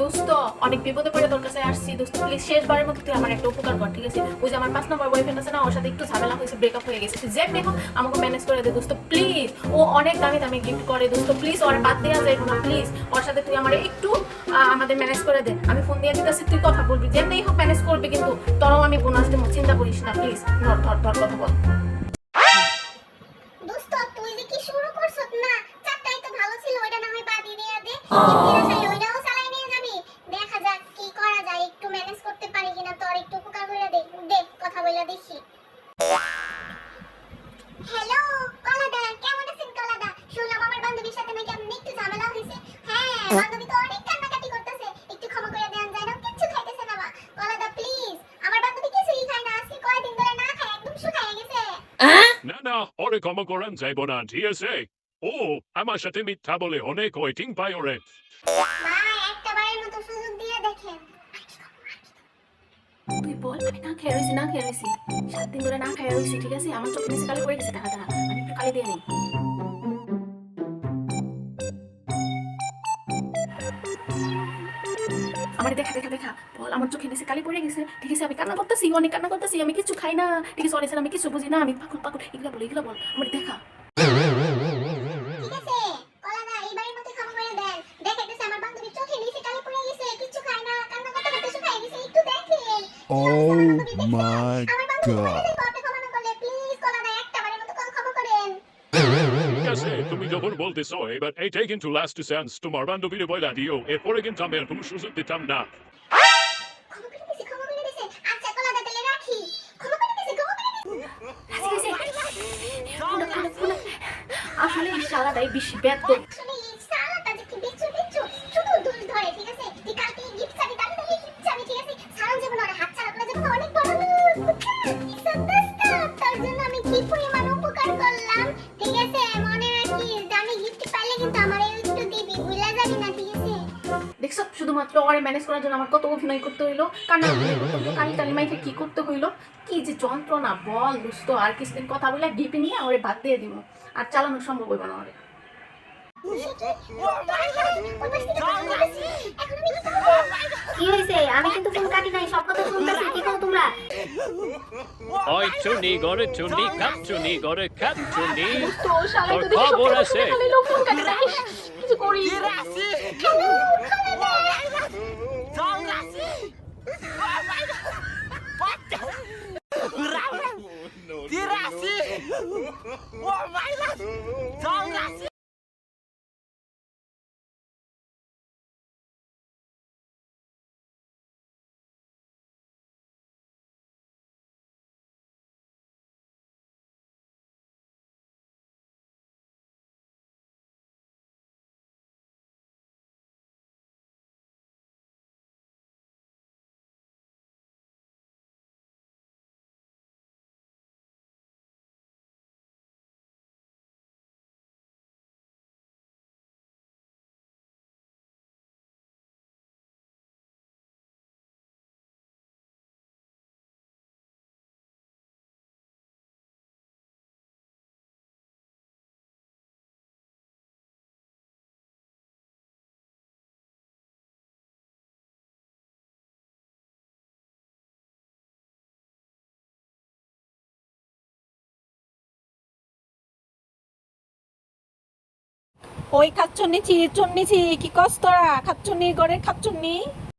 দোস্ত অনেক বিপদে পড়ে তোর কাছে আসছি। দোস্ত প্লিজ শেষবারের মতো তুই আমার একটা উপকার কর ঠিক আছে? ওই যে আমার পাঁচ নম্বর বয়ফ্রেন্ড আছে না ওর সাথে একটু ঝামেলা হয়েছে ব্রেকআপ হয়ে গেছে। তুই আমাকে ম্যানেজ করে দে দোস্ত প্লিজ ও অনেক দামি দামি গিফট করে দোস্ত প্লিজ ওর বাদ দেওয়া যায় না প্লিজ ওর সাথে তুই আমার একটু আমাদের ম্যানেজ করে দে। আমি ফোন দিয়ে দিতেছি তুই কথা বলবি। যেমনি হোক ম্যানেজ করবি কিন্তু তোরও আমি বোনাস দেবো চিন্তা করিস না প্লিজ ধর ধর ধর কথা বল। দোস্ত তুই যে কি শুরু করছত না চারটাই তো ভালো ছিল ওইটা না হয় বাদি দিয়ে দে ইতিহাসে ওইটাও চালাই নিয়ে যাবি দেখা যাক কি করা যায় একটু ম্যানেজ করতে পারি কিনা তোর একটু উপকার করে দে দে কথা বলে দেখি হ্যালো কলাদা কেমন আছেন কলাদা শুনলাম আমার বান্ধবীর সাথে নাকি আপনি একটু ঝামেলা হয়েছে হ্যাঁ বান্ধবী তো অনেক কান্নাকাটি করতেছে একটু ক্ষমা করে দেন যায় না কিচ্ছু খাইতেছে না বা কলাদা প্লিজ আমার বান্ধবী কিছুই খায় না আজকে কয়দিন ধরে না খায় একদম শুকায় গেছে না না ওরে ক্ষমা করেন যাইব না ঠিক আছে ও আমার সাথে মিথ্যা বলে অনেক ওয়েটিং পাই ওরে। ভাই একটা বারের মতো সুযোগ দিয়ে দেখেন। তুই বল আমি না খেয়ে রয়েছি না খেয়ে রয়েছি সাত দিন ধরে না খেয়ে রয়েছি ঠিক আছে? আমার চোখে নিচে কালি পড়ে গেছে দেখা। আমি একটু কালি দিয়ে নিই। আমার দেখা দেখা দেখা। বল আমার চোখে নিচে কালি পড়ে গেছে। ঠিক আছে আমি কান্না করতেছি অনেক কান্না করতেছি আমি কিছু খাই না। ঠিক আছে অনেক আমি কিছু বুঝি না আমি পাকুল পাকুল এগুলো বল এগুলো বল আমার দেখা। ঠিক আছে কলাদা আছে তুমি যখন বলতেছো এবার এইটাই কিন্তু লাস্ট চান্স তোমার বান্ধবীর বইলা দিও এরপরে কিন্তু আমি আর কোনো সুযোগ দিতাম না। আচ্ছা। আসলে শালাটাই বেশি ব্যর্থ। আসলে যে কি বিচ্ছু বিচ্ছু শুধু দোষ ধরে ঠিক আছে? কালকে গিফট শুধুমাত্র ওরে ম্যানেজ করার জন্য আমার কত অভিনয় করতে হইল কান্না করতে হইল কালি মাইকে কি করতে হইল কি যে যন্ত্রণা বল দুস্থ আর কিছুদিন কথা বলে ডিপি নিয়ে ওরে বাদ দিয়ে দিব। আর চালানো সম্ভব হইব না ওরে। কি হয়েছে আমি কিন্তু ফোন কাটি নাই সব কথা শুনতেছি কি করো তোমরা? ওই চুনি গড়ে চুনি কাপ চুনি গড়ে কাপ চুনি। তো শালাই তো তোর খবর আছে? ফোন কাটে না ইস, কিছু করি ওই খাচ্ছন্নি চি কি কস তোরা খাচ্ছন্নি গড়ে খাচ্ছন্নি